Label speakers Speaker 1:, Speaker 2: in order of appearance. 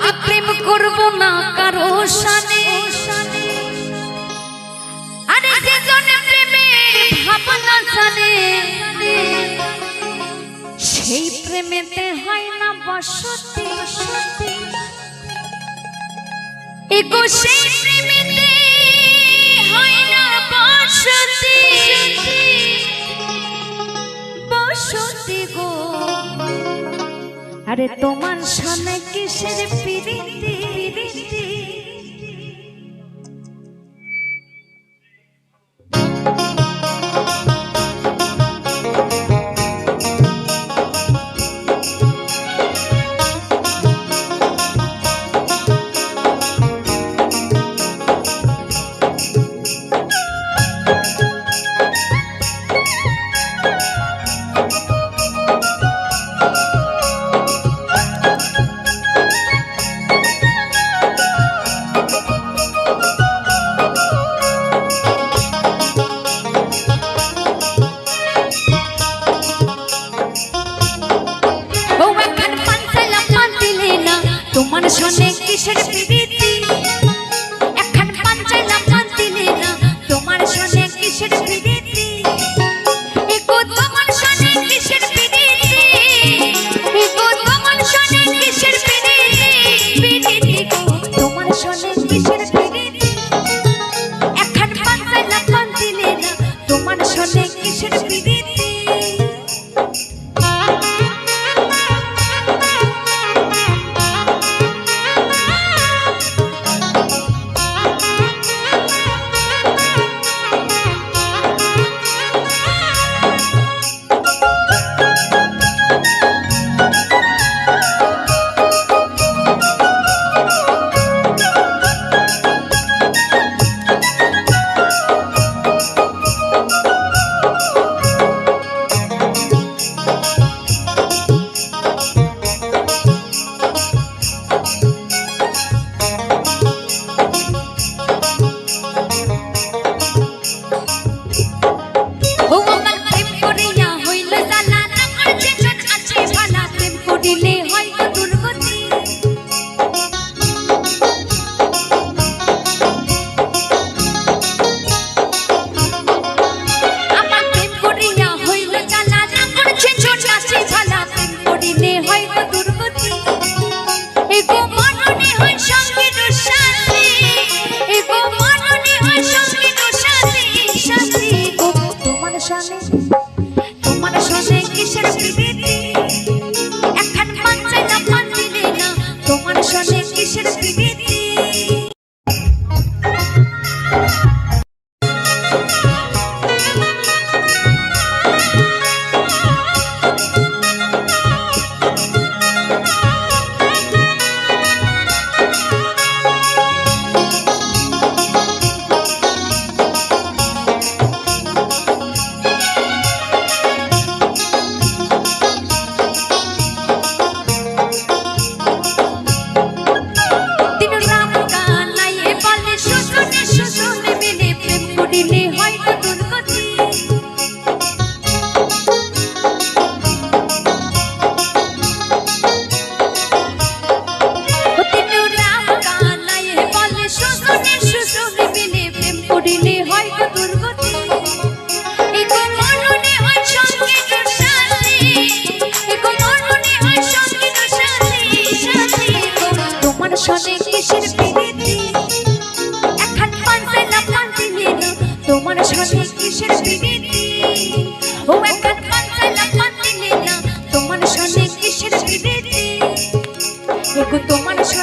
Speaker 1: আমি প্রেম করব না কারও সানে। আরে ভাবনা জানে, সেই প্রেমেতে হয় না বসতি। বসতি এগো সেই আরে তোমার সামনে কিসের পিরিতি? পিরিতি শুনে Kitty, kitty, kitty. তোমার সাথে কিসের বিবিধি ও একটা কান চাইলাম মান নিলে না, তোমার সাথে কিসের বিবিধি তোমার সাথে